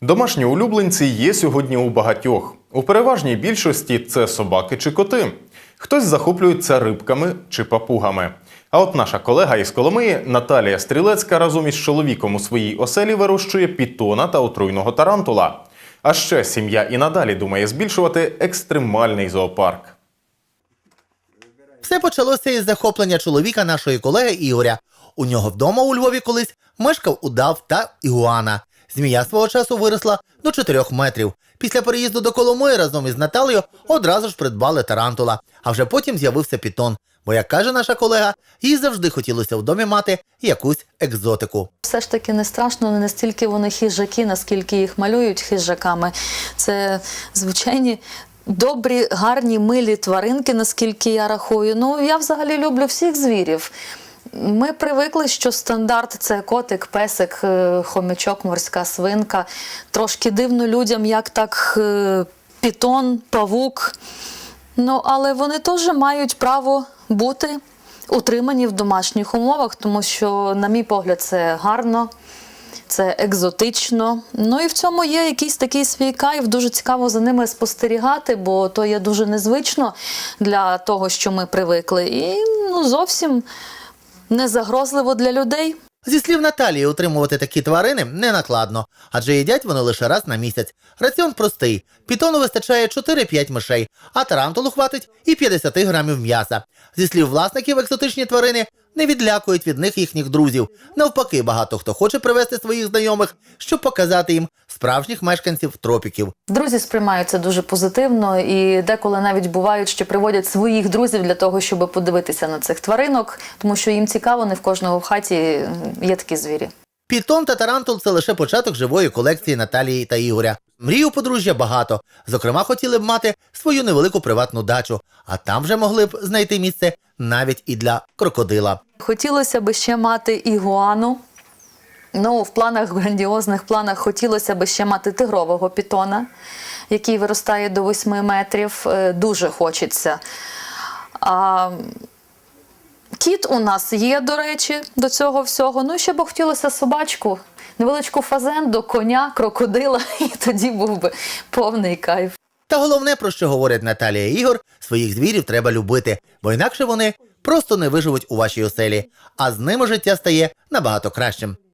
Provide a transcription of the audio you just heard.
Домашні улюбленці є сьогодні у багатьох. У переважній більшості це собаки чи коти. Хтось захоплюється рибками чи папугами. А от наша колега із Коломиї Наталія Стрілецька разом із чоловіком у своїй оселі вирощує пітона та отруйного тарантула. А ще сім'я і надалі думає збільшувати екстремальний зоопарк. Все почалося із захоплення чоловіка нашої колеги Ігоря. У нього вдома у Львові колись мешкав удав та ігуана. Змія свого часу виросла до 4 метрів. Після переїзду до Коломиї разом із Наталією одразу ж придбали тарантула, а вже потім з'явився пітон. Бо, як каже наша колега, їй завжди хотілося в домі мати якусь екзотику. Все ж таки не страшно, не настільки вони хижаки, наскільки їх малюють хижаками. Це звичайні. Добрі, гарні, милі тваринки, наскільки я рахую. Ну, я взагалі люблю всіх звірів. Ми привикли, що стандарт це котик, песик, е, хомячок, морська свинка. Трошки дивно людям, як так е, пітон, павук. Ну, але вони теж мають право бути утримані в домашніх умовах, тому що, на мій погляд, це гарно, це екзотично. Ну і в цьому є якийсь такий свій кайф. Дуже цікаво за ними спостерігати, бо то є дуже незвично для того, що ми привикли. І ну, зовсім не загрозливо для людей. Зі слів Наталії, утримувати такі тварини не накладно, адже їдять вони лише раз на місяць. Раціон простий. Пітону вистачає 4-5 мишей, а тарантулу хватить і 50 грамів м'яса. Зі слів власників, екзотичні тварини не відлякують від них їхніх друзів. Навпаки, багато хто хоче привезти своїх знайомих, щоб показати їм справжніх мешканців тропіків. Друзі сприймають це дуже позитивно, і деколи навіть бувають, що приводять своїх друзів для того, щоб подивитися на цих тваринок, тому що їм цікаво, не в кожного в хаті є такі звірі. Пітон та тарантул це лише початок живої колекції Наталії та Ігоря. Мрій у подружжя багато. Зокрема, хотіли б мати свою невелику приватну дачу, а там вже могли б знайти місце навіть і для крокодила. Хотілося б ще мати ігуану. Ну, в планах, грандіозних планах хотілося б ще мати тигрового пітона, який виростає до 8 метрів. Е, Дуже хочеться. А, кіт у нас є, до речі, до цього всього. Ну, ще б хотілося собачку, невеличку фазенду, коня, крокодила, і тоді був би повний кайф. Та головне, про що говорять Наталія Ігор, своїх звірів треба любити, бо інакше вони просто не виживуть у вашій оселі, а з ними життя стає набагато кращим.